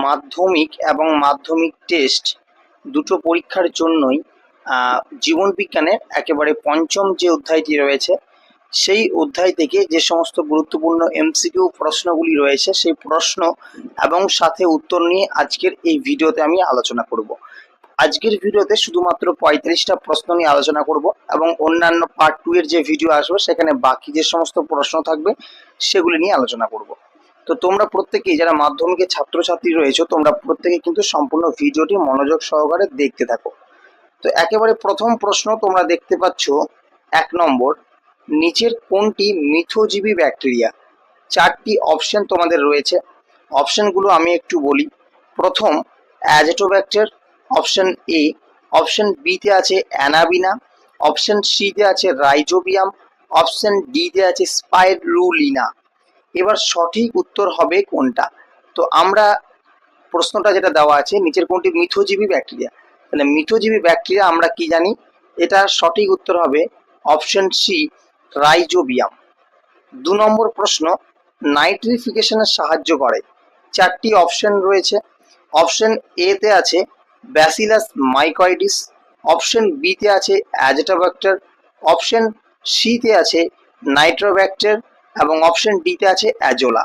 মাধ্যমিক এবং মাধ্যমিক টেস্ট দুটো পরীক্ষার জন্যই আহ, জীবন বিজ্ঞানের একেবারে পঞ্চম যে অধ্যায়টি রয়েছে সেই অধ্যায় থেকে যে সমস্ত গুরুত্বপূর্ণ এমসিকিউ প্রশ্নগুলি রয়েছে সেই প্রশ্ন এবং সাথে উত্তর নিয়ে আজকের এই ভিডিওতে আমি আলোচনা করব। আজকের ভিডিওতে শুধুমাত্র পঁয়ত্রিশটা প্রশ্ন নিয়ে আলোচনা করব এবং অন্যান্য পার্ট টু এর যে ভিডিও আসবে সেখানে বাকি যে সমস্ত প্রশ্ন থাকবে সেগুলি নিয়ে আলোচনা করব। তো তোমরা প্রত্যেকেই যারা মাধ্যমিকের ছাত্রছাত্রী রয়েছে, তোমরা প্রত্যেকে কিন্তু সম্পূর্ণ ভিডিওটি মনোযোগ সহকারে দেখতে থাকো। তো একেবারে প্রথম প্রশ্ন তোমরা দেখতে পাচ্ছ, এক নম্বর, নিচের কোনটি মিথোজীবী ব্যাকটেরিয়া? চারটি অপশন তোমাদের রয়েছে। অপশনগুলো আমি একটু বলি। প্রথম, অ্যাজেটোব্যাক্টার, অপশন এ, অপশন বিতে আছে অ্যানাবিনা, অপশন সিতে আছে রাইজোবিয়াম, অপশন ডিতে আছে স্পাইরুলিনা। এবার সঠিক উত্তর হবে কোনটা? তো আমরা প্রশ্নটা যেটা দেওয়া আছে, নিচের কোনটি? মিথোজীবী ব্যাকটেরিয়া। তাহলে মিথোজীবী ব্যাকটেরিয়া আমরা কি জানি? এটা সঠিক উত্তর হবে অপশন সি, রাইজোবিয়াম। দু নম্বর প্রশ্ন, নাইট্রিফিকেশনের সাহায্য করে। চারটি অপশন রয়েছে। অপশন এ তে আছে ব্যাসিলাস মাইকয়েডিস অপশন বিতে আছে অ্যাজেটাব্যাক্টার অপশন সিতে আছে নাইট্রোব্যাক্টার এবং অপশন ডিতে আছে অ্যাজোলা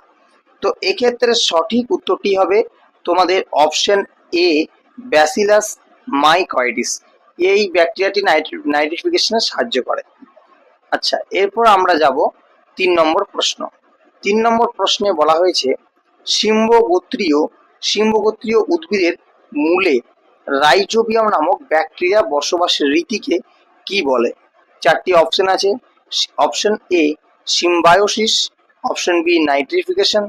তো এক্ষেত্রে সঠিক উত্তরটি হবে তোমাদের অপশন এ ব্যাসিলাস মাইকয়েডিস এই ব্যাকটেরিয়াটি নাইট্রিফিকেশনে সাহায্য করে। আচ্ছা এরপর আমরা যাব তিন নম্বর প্রশ্ন। তিন নম্বর প্রশ্নে বলা হয়েছে, সিম্বগোত্রীয় সিম্বগোত্রীয় উদ্ভিদের মূলে রাইজোবিয়াম নামক ব্যাকটেরিয়া বসবাসের রীতিকে কি বলে? চারটি অপশন আছে। Option A symbiosis option B nitrification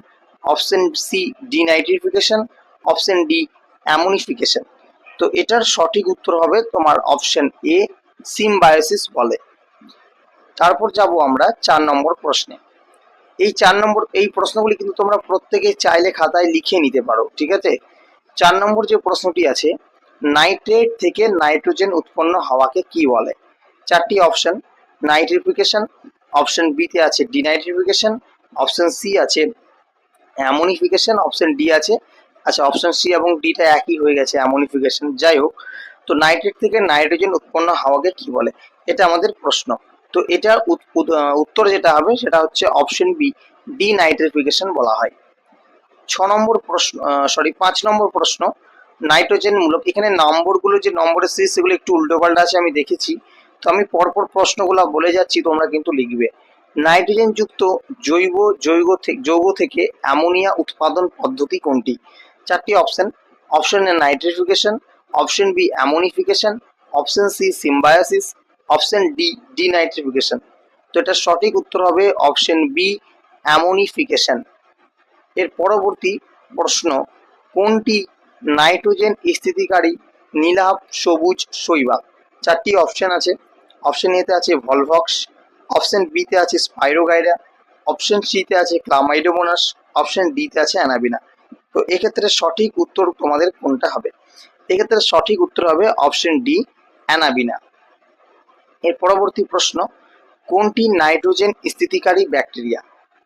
option C denitrification option D ammonification তো এটার সঠিক উত্তর হবে তোমার অপশন এ সিম্বায়োসিস বলে। তারপর যাব আমরা চার নম্বর প্রশ্নে। এই চার নম্বর, এই প্রশ্নগুলি কিন্তু তোমরা প্রত্যেকে চাইলে খাতায় লিখে নিতে পারো, ঠিক আছে? চার নম্বর যে প্রশ্নটি আছে নাইট্রেট থেকে নাইট্রোজেন উৎপন্ন হওয়াকে কি বলে? চারটি অপশন নাইট্রিফিকেশন অপশন বিতে আছে ডিনাইট্রিফিকেশন অপশন সি আছে অ্যামোনিফিকেশন অপশন ডি আছে। আচ্ছা অপশন সি এবং ডিটা একই হয়ে গেছে অ্যামোনিফিকেশন যাই হোক। তো নাইট্রেট থেকে নাইট্রোজেন উৎপন্ন হওয়াকে কি বলে? এটা আমাদের প্রশ্ন। তো এটার উত- উত- উত্তর যেটা হবে সেটা হচ্ছে অপশন বি ডি ডিনাইট্রিফিকেশন বলা হয়। ছ নম্বর প্রশ্ন সরি পাঁচ নম্বর প্রশ্ন নাইট্রোজেন মূলক, এখানে নম্বরগুলো যে নম্বরের সিরিজ সেগুলো একটু উল্টোপাল্টা আছে, আমি দেখেছি। তো আমি পরপর প্রশ্নগুলো বলে যাচ্ছি, তোমরা কিন্তু লিখবে। নাইট্রোজেন যুক্ত জৈব জৈব যৌগ থেকে অ্যামোনিয়া উৎপাদন পদ্ধতি কোনটি? চারটি option. Option A nitrification, option B ammonification, option C symbiosis, option D denitrification. তো এটা সঠিক উত্তর হবে অপশন বি অ্যামোনিফিকেশন। এর পরবর্তী প্রশ্ন, কোনটি নাইট্রোজেন স্থিতিকারী নীলাভ সবুজ শৈবাল? চারটি অপশন আছে। অপশন এতে আছে ভলভক্স অপশন বিতে আছে স্পাইরোগাইরা অপশন সিতে আছে ক্লামাইডোমোনাস অপশন ডিতে আছে অ্যানাবিনা তো এক্ষেত্রে সঠিক উত্তর তোমাদের কোনটা হবে? এক্ষেত্রে সঠিক উত্তর হবে অপশন ডি অ্যানাবিনা এর পরবর্তী প্রশ্ন, কোনটি নাইট্রোজেন স্থিতিকারী ব্যাকটেরিয়া?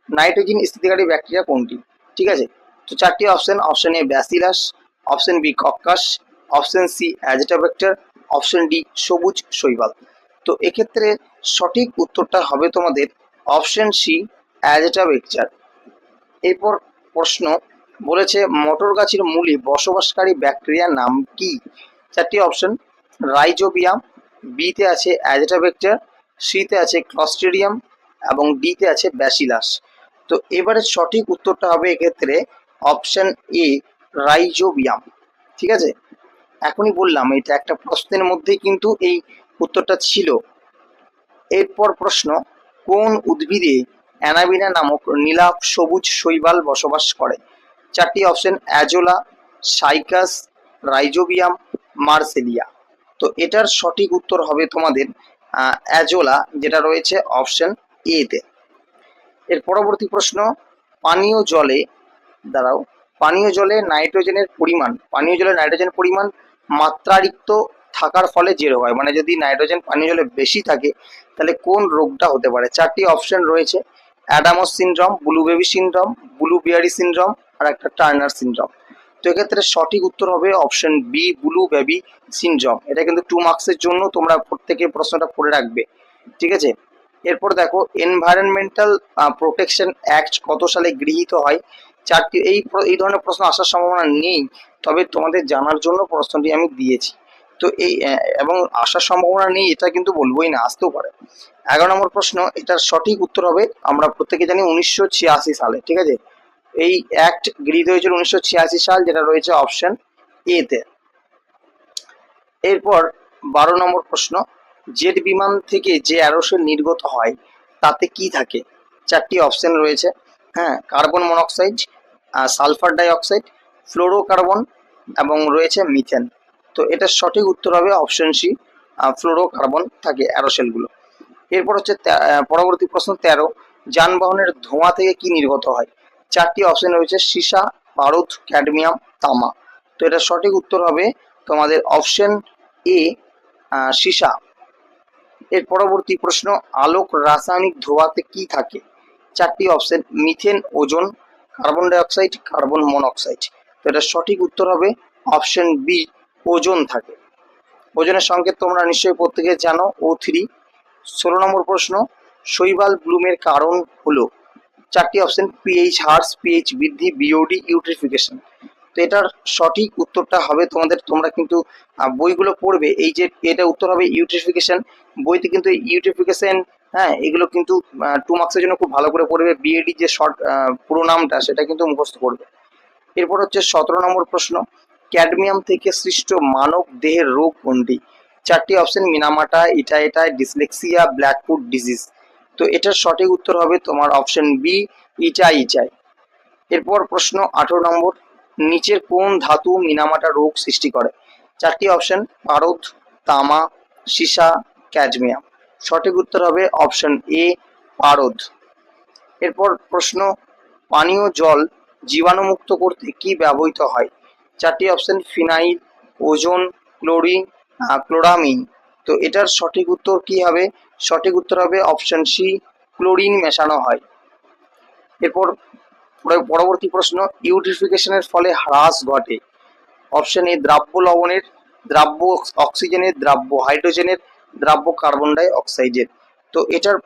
নাইট্রোজেন স্থিতিকারী ব্যাকটেরিয়া কোনটি? ঠিক আছে? তো চারটি option option A bacillus option B coccus option C azotobacter option D সবুজ শৈবাল। তো এক্ষেত্রে সঠিক উত্তরটা হবে তোমাদের অপশন সি অ্যাজিটাব্যাক্টার এরপর প্রশ্ন বলেছে, মটর গাছের মূলে বসবাসকারী ব্যাকটেরিয়ার নাম কি? চারটি অপশন রাইজোবিয়াম বিতে আছে অ্যাজিটাব্যাক্টার সিতে আছে ক্লস্ট্রিডিয়াম এবং ডিতে আছে ব্যাসিলাস তো এবারে সঠিক উত্তরটা হবে এক্ষেত্রে অপশন এ রাইজোবিয়াম ঠিক আছে? এখনই বললাম, এটা একটা প্রশ্নের মধ্যেই কিন্তু এই উত্তরটা ছিল। এরপর প্রশ্ন, কোন উদ্ভিদে অ্যানাবিনা নামক নীলাভ সবুজ শৈবাল বসবাস করে? চারটি option, Azolla, Cycas, Rhizobium, Marsilea. তো এটার সঠিক উত্তর হবে তোমাদের অ্যাজোলা, যেটা রয়েছে অপশন এ তে। এর পরবর্তী প্রশ্ন, পানীয় জলে, দাঁড়াও, পানীয় জলে নাইট্রোজেনের পরিমাণ, পানীয় জলে নাইট্রোজেনের পরিমাণ মাত্রারিক্ত থাকার ফলে জেরো হয়। মানে যদি নাইট্রোজেন পানীয় জলে বেশি থাকে, তাহলে কোন রোগটা হতে পারে? চারটি অপশন রয়েছে। Adams syndrome blue baby syndrome blue berry syndrome আর একটা টার্নার সিনড্রম। তো এক্ষেত্রে সঠিক উত্তর হবে option B blue baby syndrome. এটা কিন্তু টু মার্কসের জন্য তোমরা প্রত্যেকে প্রশ্নটা পড়ে রাখবে। ঠিক আছে? এরপর দেখো এনভায়রনমেন্টাল প্রোটেকশন অ্যাক্ট কত সালে গৃহীত হয়? চারটি, এই এই ধরনের প্রশ্ন আসার সম্ভাবনা নেই, তবে তোমাদের জানার জন্য প্রশ্নটি আমি দিয়েছি। তো এই এবং আসার সম্ভাবনা নেই, এটা কিন্তু বলবোই না, আসতেও পারে। এগারো নম্বর প্রশ্ন, এটার সঠিক উত্তর হবে, আমরা প্রত্যেকে জানি উনিশশো ছিয়াশি সালে, ঠিক আছে? এই অ্যাক্ট গৃহীত হয়েছিল উনিশশো ছিয়াশি সাল, যেটা রয়েছে অপশন এ তে। এরপর বারো নম্বর প্রশ্ন, জেট বিমান থেকে যে অ্যারোসেল নির্গত হয়, তাতে কি থাকে? চারটি অপশন রয়েছে হ্যাঁ carbon monoxide sulphur dioxide fluorocarbon এবং রয়েছে মিথেন তো এটার সঠিক উত্তর হবে অপশন সি ফ্লোরোকার্বন থাকে অ্যারোসেলগুলো এরপর হচ্ছে পরবর্তী প্রশ্ন তেরো, যানবাহনের ধোঁয়া থেকে কি নির্গত হয়? চারটি অপশন রয়েছে, সীসা, বারুদ ক্যাডমিয়াম তামা। তো এটা সঠিক উত্তর হবে তোমাদের অপশন এ সীসা। এর পরবর্তী প্রশ্ন, আলোক রাসায়নিক ধোঁয়াতে কি থাকে? চারটি option methane ozone carbon dioxide carbon monoxide তো এটা সঠিক উত্তর হবে অপশন বি ওজন থাকে। ওজনের সংকেত তোমরা নিশ্চয়ই প্রত্যেকে জানো, ও থ্রি। ষোলো নম্বর প্রশ্ন, শৈবাল ব্লুমের কারণ হলো চারটি অপশন পিএইচ হার্স পিএইচ বৃদ্ধি বিওডি ইউট্রিফিকেশন তো এটার সঠিক উত্তরটা হবে তোমাদের, তোমরা কিন্তু বইগুলো পড়বে, এই যে এটা উত্তর হবে ইউট্রিফিকেশন বইতে কিন্তু ইউট্রিফিকেশন হ্যাঁ এগুলো কিন্তু টু মার্কসের জন্য খুব ভালো করে পড়বে বিএডি যে শর্ট পুরো নামটা, সেটা কিন্তু মুখস্থ করবে। এরপর হচ্ছে সতেরো নম্বর প্রশ্ন ক্যাডমিয়াম থেকে সৃষ্ট মানব দেহের রোগ কোনটি চারটি option, Minamata, itai itai, dyslexia blackfoot disease. তো এটার সঠিক উত্তর হবে তোমার অপশন বি, ইটাই ইটাই। এরপর প্রশ্ন আঠারো নম্বর, নিচের কোন ধাতু মিনামাটা রোগ সৃষ্টি করে? চারটি অপশন, পারদ, তামা, সীসা, ক্যাডমিয়াম। সঠিক উত্তর হবে অপশন এ, পারদ। এরপর প্রশ্ন, পানীয় জল জীবাণুমুক্ত করতে কি ব্যবহৃত হয়? চারটি option phenyl ozone chlorine chloramine তো এটার সঠিক উত্তর কি হবে? সঠিক উত্তর হবে অপশন সি ক্লোরিন মেশানো হয়। এরপর পরবর্তী প্রশ্ন ইউট্রিফিকেশনের ফলে হ্রাস ঘটে। অপশন এ দ্রাব্য লবণের, দ্রাব্য অক্সিজেনের দ্রাব্য হাইড্রোজেনের দ্রাব্য কার্বন ডাই অক্সাইডের তো এটার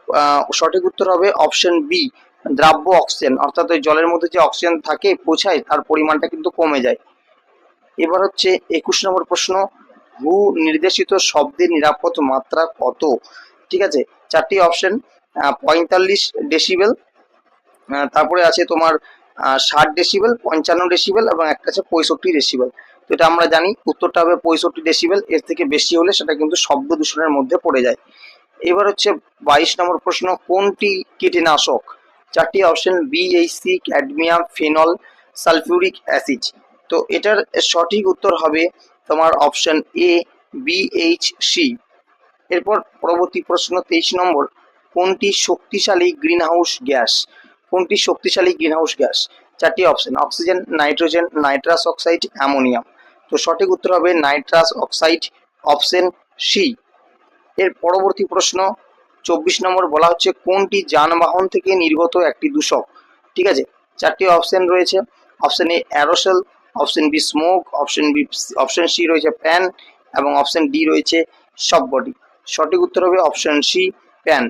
সঠিক উত্তর হবে অপশন বি দ্রাব্য অক্সিজেন অর্থাৎ ওই জলের মধ্যে যে অক্সিজেন থাকে, পৌঁছায়, তার পরিমাণটা কিন্তু কমে যায়। এবার হচ্ছে একুশ নম্বর প্রশ্ন হু নির্দেশিত শব্দের নিরাপদ মাত্রা কত? ঠিক আছে, চারটি অপশন পঁয়তাল্লিশ ডেসিবেল তারপরে আছে তোমার ষাট ডেসিবেল পঞ্চান্ন ডেসিবেল এবং একটা আছে পঁয়ষট্টি ডেসিবেল তো এটা আমরা জানি, উত্তরটা হবে পঁয়ষট্টি ডেসিবেল এর থেকে বেশি হলে সেটা কিন্তু শব্দ দূষণের মধ্যে পড়ে যায়। এবার হচ্ছে বাইশ নম্বর প্রশ্ন, কোনটি কীটনাশক? চারটি option BHC cadmium phenol sulphuric acid তো এটার সঠিক উত্তর হবে তোমার অপশন এ বিএইচসি এরপর পরবর্তী প্রশ্ন, তেইশ নম্বর, কোনটি শক্তিশালী গ্রিনহাউস গ্যাস কোনটি শক্তিশালী গ্রিনহাউস গ্যাস চারটি option oxygen nitrogen nitrous oxide ammonium তো সঠিক উত্তর হবে নাইট্রাস অক্সাইড অপশন সি এর পরবর্তী প্রশ্ন, চব্বিশ নম্বর, বলা হচ্ছে কোনটি যানবাহন থেকে নির্গত একটি দূষক? ঠিক আছে, চারটি অপশন রয়েছে। Option A aerosol option B smoke option B option C রয়েছে প্যান এবং অপশন ডি রয়েছে সব বডি সঠিক উত্তর হবে option C PAN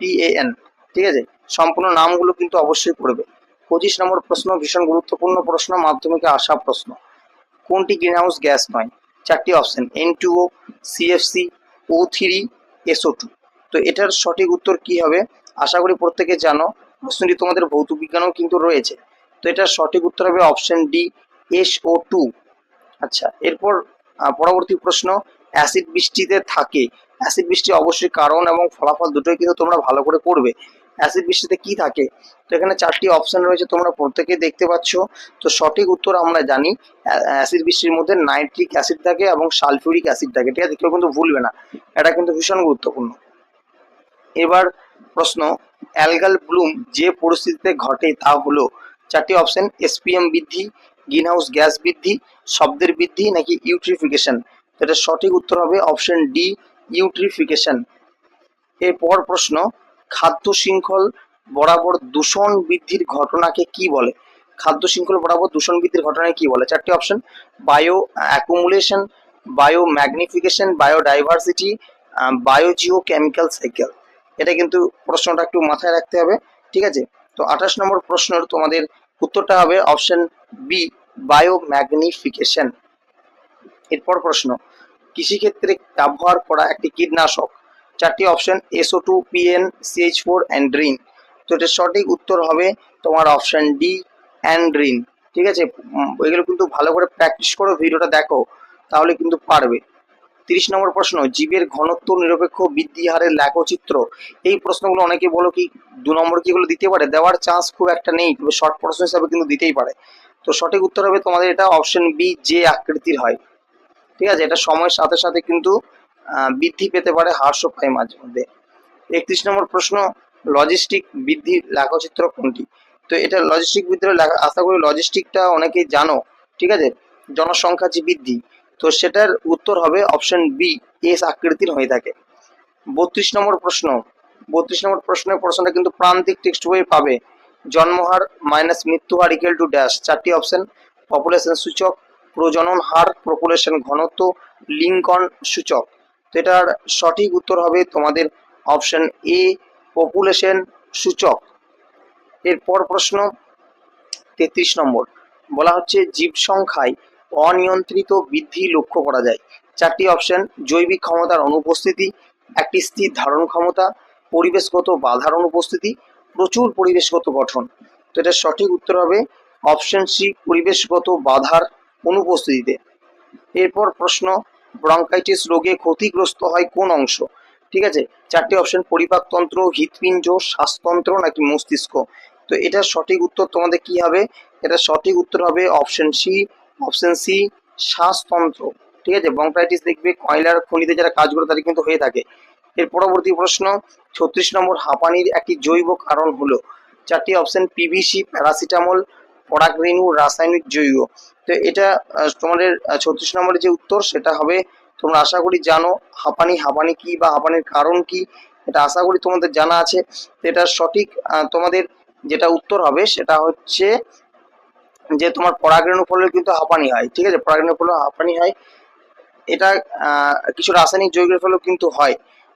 P A N ঠিক আছে? সম্পূর্ণ নামগুলো কিন্তু অবশ্যই পড়বে। পঁচিশ নম্বর প্রশ্ন, ভীষণ গুরুত্বপূর্ণ প্রশ্ন, মাধ্যমিকে আসা প্রশ্ন। কোনটি গ্রিনহাউস গ্যাস নয়? চারটি option N two O CFC O three SO two তো এটার সঠিক উত্তর কি হবে? আশা করি প্রত্যেকে জানো। প্রশ্নটি তোমাদের ভৌত বিজ্ঞানেও কিন্তু রয়েছে। তো এটার সঠিক উত্তর হবে option D S O two. আচ্ছা এরপর পরবর্তী প্রশ্ন, অ্যাসিড বৃষ্টিতে থাকে। অ্যাসিড বৃষ্টি অবশ্যই কারণ এবং ফলাফল দুটোই কিন্তু তোমরা ভালো করে করবে অ্যাসিড বৃষ্টিতে কি থাকে? তো এখানে চারটি অপশন রয়েছে, তোমরা প্রত্যেকে দেখতে পাচ্ছ। তো সঠিক উত্তর আমরা জানি অ্যাসিড বৃষ্টির মধ্যে নাইট্রিক অ্যাসিড থাকে এবং সালফিউরিক অ্যাসিড থাকে। ঠিক আছে, কেউ কিন্তু ভুলবে না। এটা কিন্তু ভীষণ গুরুত্বপূর্ণ। এবার প্রশ্ন, অ্যালগাল ব্লুম যে পরিস্থিতিতে ঘটে তা হলো, চারটি অপশন এসপিএম বৃদ্ধি গ্রিনহাউস গ্যাস বৃদ্ধি, শব্দের বৃদ্ধি নাকি ইউট্রিফিকেশন? এটা সঠিক উত্তর হবে অপশন ডি, ইউট্রিফিকেশন। এরপর প্রশ্ন, খাদ্য শৃঙ্খল বরাবর দূষণ বৃদ্ধির ঘটনাকে কি বলে? খাদ্য শৃঙ্খল বরাবর দূষণ বৃদ্ধির ঘটনায় কি বলে? চারটি option, bioaccumulation, biomagnification biodiversity biogeochemical cycle. এটা কিন্তু প্রশ্নটা একটু মাথায় রাখতে হবে, ঠিক আছে? তো আঠাশ নম্বর প্রশ্নের তোমাদের উত্তরটা হবে অপশন বি বায়ো ম্যাগনিফিকেশন এরপর প্রশ্ন, কৃষিক্ষেত্রে ব্যবহার করা একটি কীটনাশক। চারটি option SO two PN CH four endrin তো এটার সঠিক উত্তর হবে তোমার অপশন ডি অ্যান্ড্রিন ঠিক আছে? এগুলো কিন্তু ভালো করে প্র্যাকটিস করো, ভিডিওটা দেখো, তাহলে কিন্তু পারবে। তিরিশ নম্বর প্রশ্ন, জীবের ঘনত্ব নিরপেক্ষ বৃদ্ধি হারের লেখচিত্র। এই প্রশ্নগুলো অনেকে বলো কি, দু নম্বর কি এগুলো দিতে পারে? দেওয়ার চান্স খুব একটা নেই, তবে শর্ট প্রশ্ন হিসাবে কিন্তু দিতেই পারে। তো সঠিক উত্তর হবে তোমাদের এটা অপশন বি যে আকৃতির হয়। ঠিক আছে? এটা সময়ের সাথে সাথে কিন্তু বৃদ্ধি পেতে পারে হ্রাসও পায় মাঝে মধ্যে। একত্রিশ নম্বর প্রশ্ন লজিস্টিক বৃদ্ধির লেখচিত্র কোনটি? তো এটা লজিস্টিক বৃদ্ধির লেখা, আশা করি লজিস্টিকটা অনেকেই জানো, ঠিক আছে? জনসংখ্যা যে বৃদ্ধি, তো সেটার উত্তর হবে অপশন বি এস আকৃতির হয়ে থাকে। বত্রিশ নম্বর প্রশ্ন, বত্রিশ নম্বর প্রশ্নের প্রশ্নটা কিন্তু প্রান্তিক টেক্সট বইয়ে পাবে। জন্মহার মাইনাস মৃত্যু হার ইকুয়াল টু ড্যাশ চারটি অপশন পপুলেশন সূচক, প্রজনন হার পপুলেশন ঘনত্ব, লিঙ্কন সূচক। তো এটার সঠিক উত্তর হবে তোমাদের অপশন এ পপুলেশন সূচক। এরপর প্রশ্ন তেত্রিশ নম্বর। বলা হচ্ছে জীব সংখ্যায় অনিয়ন্ত্রিত বৃদ্ধি লক্ষ্য করা যায়। চারটি অপশন জৈবিক ক্ষমতার অনুপস্থিতি, একটি স্থির ধারণ ক্ষমতা, পরিবেশগত বাধার অনুপস্থিতি প্রচুর পরিবেশগত গঠন। তো এটার সঠিক উত্তর হবে অপশন সি পরিবেশগত বাধার অনুপস্থিতিতে। এরপর প্রশ্ন ব্রঙ্কাইটিস রোগে ক্ষতিগ্রস্ত হয় কোন অংশ? ঠিক আছে, চারটি অপশন পরিপাকতন্ত্র, হৃৎপিণ্ড, শ্বাসতন্ত্র নাকি মস্তিষ্ক। তো এটার সঠিক উত্তর তোমাদের কি হবে? এটা সঠিক উত্তর হবে অপশন সি অপশন সি শ্বাসতন্ত্র। ঠিক আছে ব্রঙ্কাইটিস দেখবে, কয়লার খনিতে যারা কাজ করে তাদের কিন্তু হয়ে থাকে। এর পরবর্তী প্রশ্ন ছত্রিশ নম্বর হাঁপানির একটি জৈব কারণ হলো চারটি অপশন পিভিসি প্যারাসিটামল পরাগরেণু রাসায়নিক জৈব। তো এটা তোমাদের ছত্রিশ নম্বরের যে উত্তর সেটা হবে, তোমরা আশা করি জানো হাঁপানি হাঁপানি কি বা হাঁপানির কারণ কি, এটা আশা করি তোমাদের জানা আছে। এটা সঠিক তোমাদের যেটা উত্তর হবে সেটা হচ্ছে যে তোমার পরাগরেণু ফলে কিন্তু হাঁপানি হয়, ঠিক আছে? পরাগরেণু ফলে হাঁপানি হয়। এটা কিছু রাসায়নিক যৌগের ফলেও কিন্তু হয়।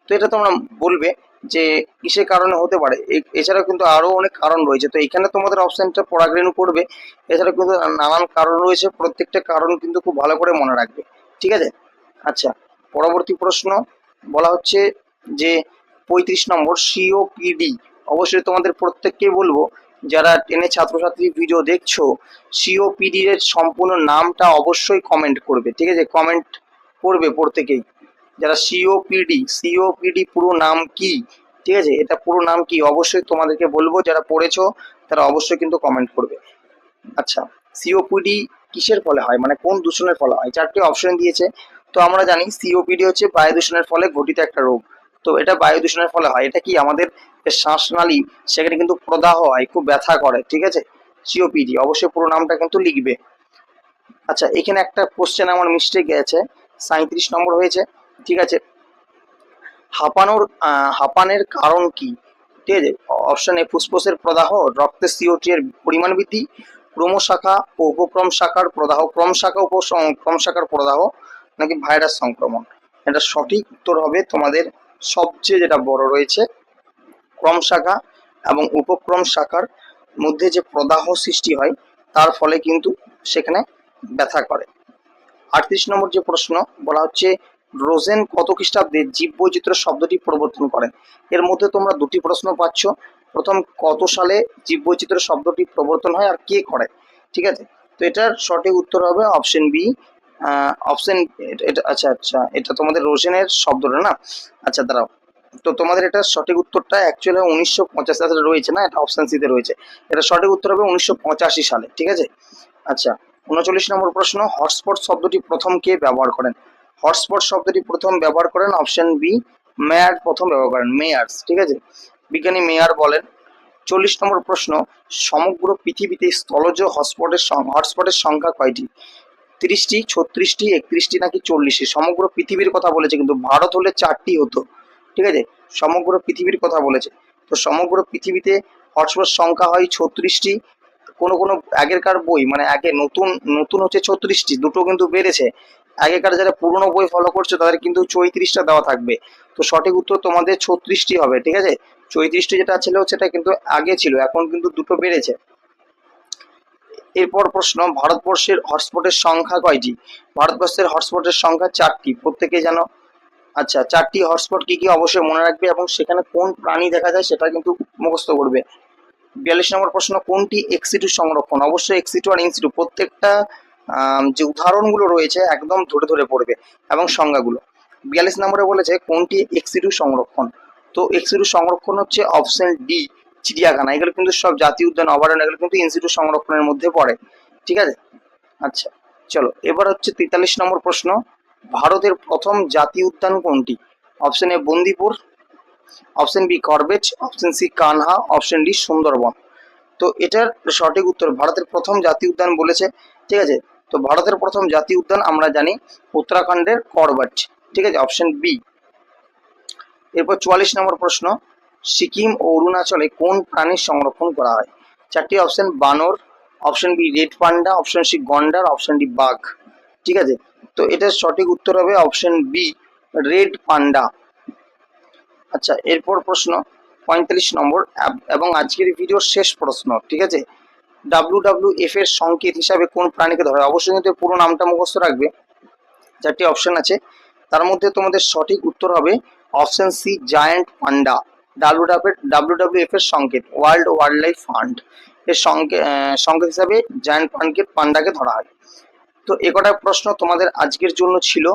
তো এটা তোমরা বলবে যে কিসের কারণে হতে পারে। এ- এছাড়াও কিন্তু আরও অনেক কারণ রয়েছে। তো এখানে তোমাদের অপশনটা পরাগরেণু পড়বে। এছাড়া কিন্তু নানান কারণ রয়েছে। প্রত্যেকটা কারণ কিন্তু খুব ভালো করে মনে রাখবে। ঠিক আছে? আচ্ছা পরবর্তী প্রশ্ন। বলা হচ্ছে যে পঁয়ত্রিশ নম্বর সিওপিডি অবশ্যই তোমাদের প্রত্যেককে বলব, যারা টেনে ছাত্রছাত্রী ভিডিও দেখছ সিওপিডি এর সম্পূর্ণ নামটা অবশ্যই কমেন্ট করবে। ঠিক আছে? কমেন্ট করবে প্রত্যেকেই। যারা সিওপিডি সিওপিডি পুরো নাম কি? ঠিক আছে? এটা পুরো নাম কি? অবশ্যই তোমাদেরকে বলব, যারা পড়েছো, তারা অবশ্যই কিন্তু কমেন্ট করবে। আচ্ছা সিওপিডি কিসের ফলে হয়? মানে কোন দূষণের ফলে হয়? চারটি অপশন দিয়েছে। তো আমরা জানি সিওপিডি হচ্ছে বায়ু দূষণের ফলে ঘটিত একটা রোগ। তো এটা বায়ু দূষণের ফলে হয়। এটা কি? আমাদের শ্বাসনালী সেখানে কিন্তু প্রদাহ হয়, খুব ব্যথা করে, ঠিক আছে? সিওপিডি অবশ্যই পুরো নামটা কিন্তু লিখবে। আচ্ছা এখানে একটা কোশ্চেন আমার মিস্টেক গেছে। সাঁত্রিশ নম্বর হয়েছে। ঠিক আছে? হাঁপানোর হাঁপানের কারণ কি? ঠিক আছে? অপশন এ ফুসফুসের প্রদাহ, রক্তে সিওটি এর পরিমাণ বৃদ্ধি ক্রম শাখা ও উপক্রম শাখার প্রদাহ, ক্রম শাখা উপ ক্রম শাখার প্রদাহ নাকি ভাইরাস সংক্রমণ? এটা সঠিক উত্তর হবে তোমাদের সবচেয়ে যেটা বড় রয়েছে, ক্রম শাখা এবং উপক্রম শাখার মধ্যে যে প্রদাহ সৃষ্টি হয়, তার ফলে কিন্তু সেখানে ব্যথা করে। আটত্রিশ নম্বর যে প্রশ্ন, বলা হচ্ছে রোজেন কত খ্রিস্টাব্দে জীব বৈচিত্র্য শব্দটি প্রবর্তন করেন এর মধ্যে তোমরা দুটি প্রশ্ন পাচ্ছ। প্রথম, কত সালে জীব বৈচিত্র্য শব্দটি প্রবর্তন হয় আর কে করে? ঠিক আছে? তো এটার সঠিক উত্তর হবে অপশন বি। অপশন এটা আচ্ছা আচ্ছা এটা তোমাদের রোজেনের শব্দটা না? আচ্ছা দাঁড়াও। তো তোমাদের এটা সঠিক উত্তরটা অ্যাকচুয়ালি উনিশশো পঁচাশি সালে রয়েছে না? এটা অপশন সিতে রয়েছে। এটা সঠিক উত্তর হবে উনিশশো পঁচাশি সালে, ঠিক আছে? আচ্ছা উনচল্লিশ নম্বর প্রশ্ন, হটস্পট শব্দটি প্রথম কে ব্যবহার করেন? হটস্পট শব্দটি প্রথম ব্যবহার করেন, অপশন বি মেয়ার প্রথম ব্যবহার করেন, মেয়ার্স, ঠিক আছে? বিজ্ঞানী মেয়ার বলেন, চল্লিশ নম্বর প্রশ্ন, সমগ্র পৃথিবীতে স্থলজ হটস্পটের হটস্পটের সংখ্যা কয়টি? তিরিশটি, ছত্রিশটি, একত্রিশটি নাকি চল্লিশটি? সমগ্র পৃথিবীর কথা বলেছে, কিন্তু ভারত হলে চারটি হতো, ঠিক আছে? সমগ্র পৃথিবীর কথা বলেছে। তো সমগ্র পৃথিবীতে হটস্পট সংখ্যা হয় ছত্রিশটি, কোনো কোনো আগেরকার বই মানে আগে নতুন নতুন হচ্ছে ছত্রিশটি, দুটো কিন্তু বেড়েছে। আগেকার যারা পুরনো বই ফলো করছে, তাদের কিন্তু চৌত্রিশটা দেওয়া থাকবে। তো সঠিক উত্তর তোমাদের ছত্রিশটি হবে, ঠিক আছে? চৌত্রিশটি যেটা ছিল, সেটা কিন্তু আগে ছিল, এখন কিন্তু দুটো বেড়েছে। এরপর প্রশ্ন, ভারতবর্ষের হটস্পটের সংখ্যা কয়টি? ভারতবর্ষের হটস্পটের সংখ্যা চারটি। প্রত্যেকে যেন আচ্ছা চারটি হটস্পট কি কি অবশ্যই মনে রাখবে এবং সেখানে কোন প্রাণী দেখা যায় সেটা কিন্তু মুখস্থ করবে। বিয়াল্লিশ নম্বর প্রশ্ন, কোনটি এক্সিটু সংরক্ষণ? অবশ্যই এক্সিটু আর ইনসিটু প্রত্যেকটা যে উদাহরণগুলো রয়েছে একদম ধরে ধরে পড়বে এবং সংজ্ঞাগুলো। বিয়াল্লিশ নম্বরে বলেছে কোনটি এক্সিটু সংরক্ষণ? তো এক্সিটু সংরক্ষণ হচ্ছে অপশন ডি চিড়িয়াখানা। এগুলো কিন্তু সব জাতীয় উদ্যান, অভয়ারণ্য, এগুলো কিন্তু ইনস্টিটিউট সংরক্ষণের মধ্যে পড়ে। ঠিক আছে? আচ্ছা চলো, এবার হচ্ছে তেতাল্লিশ নম্বর প্রশ্ন। ভারতের প্রথম জাতীয় উদ্যান কোনটি? Option A Bandipur. Option B Corbett option C Kanha. Option D Sundarban. তো এটার সঠিক উত্তর, ভারতের প্রথম জাতীয় উদ্যান বলেছে, ঠিক আছে? তো ভারতের প্রথম জাতীয় উদ্যান আমরা জানি উত্তরাখণ্ডের করবেট, ঠিক আছে? অপশন বি এরপর চুয়াল্লিশ নম্বর প্রশ্ন, সিকিম ও অরুণাচলে কোন প্রাণীর সংরক্ষণ করা হয়? চারটি অপশন বানর option B red panda option C গন্ডার অপশন ডি বাঘ, ঠিক আছে? তো এটার সঠিক উত্তর হবে অপশন বি রেড পান্ডা আচ্ছা এরপর প্রশ্ন, পঁয়তাল্লিশ নম্বর, এবং আজকের ভিডিওর শেষ প্রশ্ন, ঠিক আছে? ডাব্লিউ এফ এর সংকেত হিসাবে কোন প্রাণীকে ধরা হয়? অবশ্যই কিন্তু পুরো নামটা মুখস্থ রাখবে। চারটি অপশন আছে। তার মধ্যে তোমাদের সঠিক উত্তর হবে option C giant panda W W W F এর সংকেত ওয়ার্ল্ড ওয়াইল্ড লাইফ ফান্ড এর সংকেত সংকেত হিসাবে জায়ান্ট পানকেট পান্ডাকে ধরা হয়। তো এ কটা প্রশ্ন তোমাদের আজকের জন্য ছিল।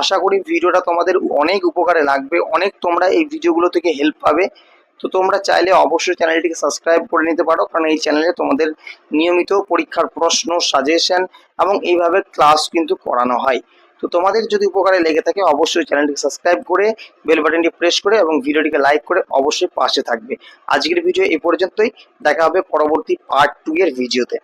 আশা করি ভিডিওটা তোমাদের অনেক উপকারে লাগবে। অনেক তোমরা এই ভিডিওগুলো থেকে হেল্প পাবে। তো তোমরা চাইলে অবশ্যই চ্যানেলটিকে সাবস্ক্রাইব করে নিতে পারো, কারণ এই চ্যানেলে তোমাদের নিয়মিত পরীক্ষার প্রশ্ন সাজেশন এবং এইভাবে ক্লাস কিন্তু করানো হয়। তো তোমাদের যদি উপকারে লেগে থাকে, অবশ্যই চ্যানেলটিকে সাবস্ক্রাইব করে বেল বাটনটি প্রেস করে এবং ভিডিওটিকে লাইক করে অবশ্যই পাশে থাকবে। আজকের ভিডিও এই পর্যন্তই। দেখা হবে পরবর্তী পার্ট টু এর ভিডিওতে